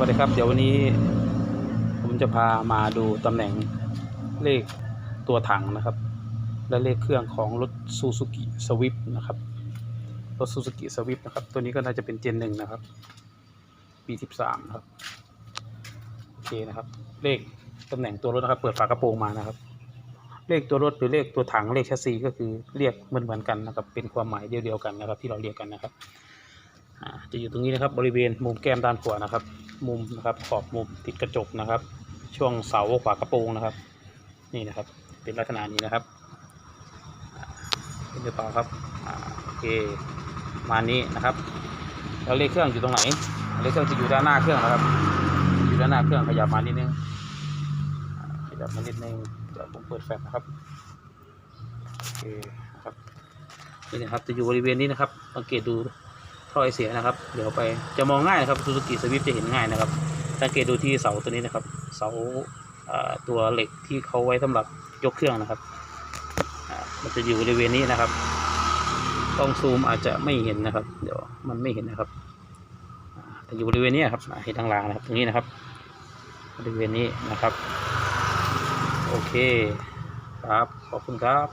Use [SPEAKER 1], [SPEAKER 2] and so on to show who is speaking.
[SPEAKER 1] วัสดีครับ เดี๋ยววันนี้ ผมจะพามาดูตำแหน่งเลขตัวถังนะครับ และเลขเครื่องของรถ Suzuki Swift นะครับรถ Suzuki Swift นะครับ ตัวนี้ก็น่าจะเป็นเจนหนึ่งนะครับ ปีสิบสามครับโอเคนะครับ เลขตำแหน่งตัวรถนะครับ เปิดฝากระโปรงมานะครับ เลขตัวรถหรือเลขตัวถังเลขแชสซีก็คือเรียกเหมือนเหมือนกันนะครับ เป็นความหมายเดียวๆกันนะครับ ที่เราเรียกกันนะครับจะอยู่ตรงนี้นะครับบริเวณมุมแก้มด้านขวานะครับ มุมนะครับขอบมุมติดกระจกนะครับ ช่วงเสาขวากระโปรงนะครับ นี่นะครับ เป็นลักษณะนี้นะครับเห็นหรือเปล่าครับอโอเคมานี้นะครับแล้วเลขเครื่องอยู่ตรงไหนเลขเครื่องจะอยู่ด้านหน้าเครื่องนะครับ อยู่ด้านหน้าเครื่องขยับมานิดนึงขยับมานิดนึงเดี๋ยวผมเปิดแฟลชนะครับโอเคนะครับนี่นะครับจะอยู่บริเวณนี้นะครับสังเกตดู ท่อไอเสียนะครับ เดี๋ยวไปจะมองง่ายนะครับซูซูกิสวิฟจะเห็นง่ายนะครับ สังเกตดูที่เสาตัวนี้นะครับ เสาตัวเหล็กที่เขาไว้สำหรับยกเครื่องนะครับมันจะอยู่บริเวณนี้นะครับ ต้องซูมอาจจะไม่เห็นนะครับ เดี๋ยวมันไม่เห็นนะครับอ่าแต่อยู่บริเวณนี้ครับเห็นทางล่างนะครับ ตรงนี้นะครับ บริเวณนี้นะครับ โอเค ครับ ขอบคุณครับ